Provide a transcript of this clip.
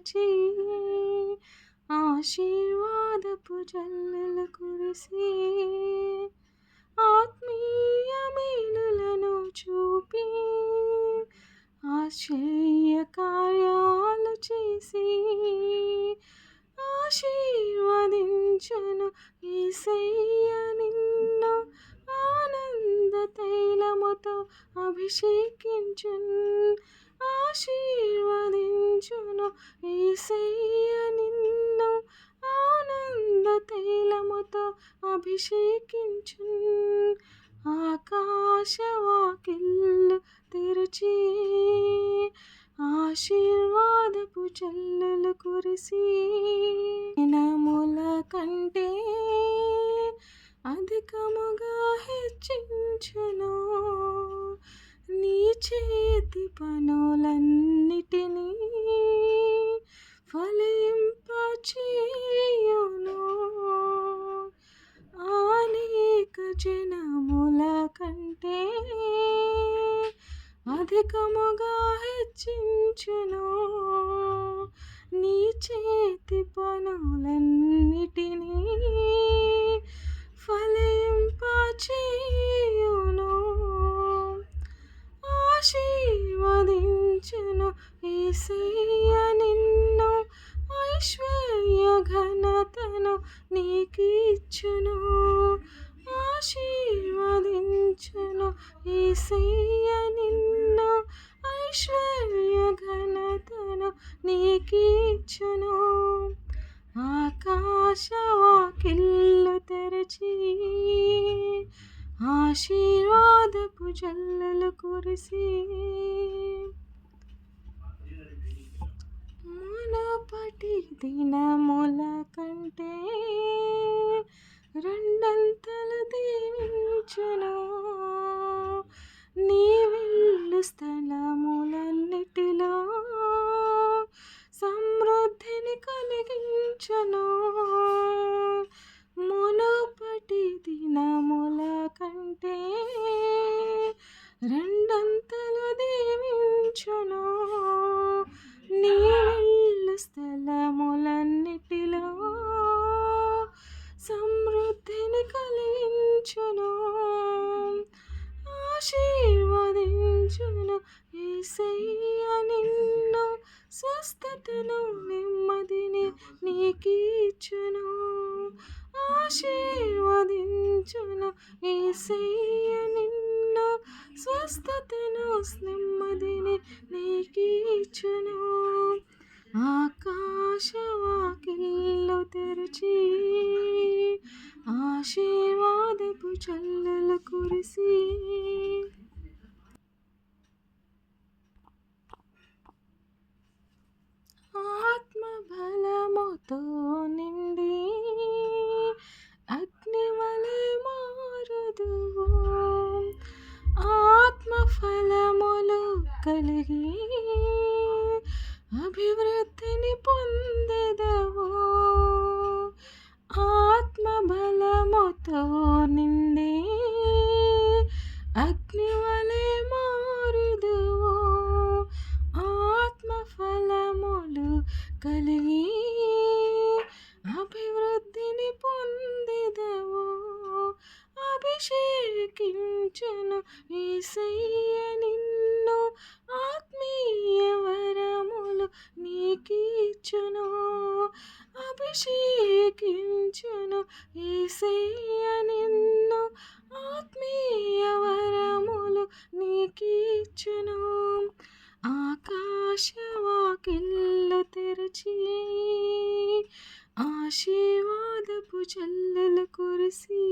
తెరచి ఆశీర్వాదపు జల్లలు కురిసి అభిషేకించున్ ఆశీర్వదించును. ఈసయ్య నిన్ను ఆనంద తైలముతో అభిషేకించున్. ఆకాశవాకిల్లు తెరిచి ఆశీర్వాదపు చల్లులు కురిసి నముల కంటే అధికముగా హెచ్చించును. చేతి పనులన్నిటినీ ఫలింపచేయును. అనేక జనముల కంటే అధికముగా హెచ్చించును. నీ చేతి పనులన్నిటినీ ఏసయ్య నిన్ను? ఐశ్వర్య ఘనతను నీకిచ్చును. ఆశీర్వదించును ఏసయ్య నిన్ను. ఐశ్వర్య ఘనతను నీకిచ్చును. ఆకాశవాకిళ్ళు తెరచి ఆశీర్వాదపు జల్లలు కురిసి మునపటి దినముల కంటే రెండంతలు దీవించును. నీ వెళ్ళు ఆశీర్వదించును. ఏసయ్య నిన్ను స్వస్థతను నెమ్మదిని నీకిచ్చును. ఆశీర్వదించును. ఏసయ్య నిన్ను స్వస్థతను నెమ్మదిని నీకిచ్చును. ఆకాశవాకిల్లు తెరిచి ఆశీర్వాదపు చల్లలు కురిసి బలముతో నిండి అగ్ని వలె మారుదువు. ఆత్మ కలిగి అభివృద్ధిని పొందెదవు. ఆత్మబలముతో నిండి అగ్ని వలె మారుదువు. ఆత్మ కలిగి అభిషేకించను ఈసయ్య నిన్ను ఆత్మీయ వరములు నీకిచ్చును. అభిషేకించును. ఈసయ్య నిన్ను ఆత్మీయ వరములు నీకిచ్చును. ఆకాశవాకిళ్ళు తెరచి ఆశీర్వాదపు చల్లలు కురిసి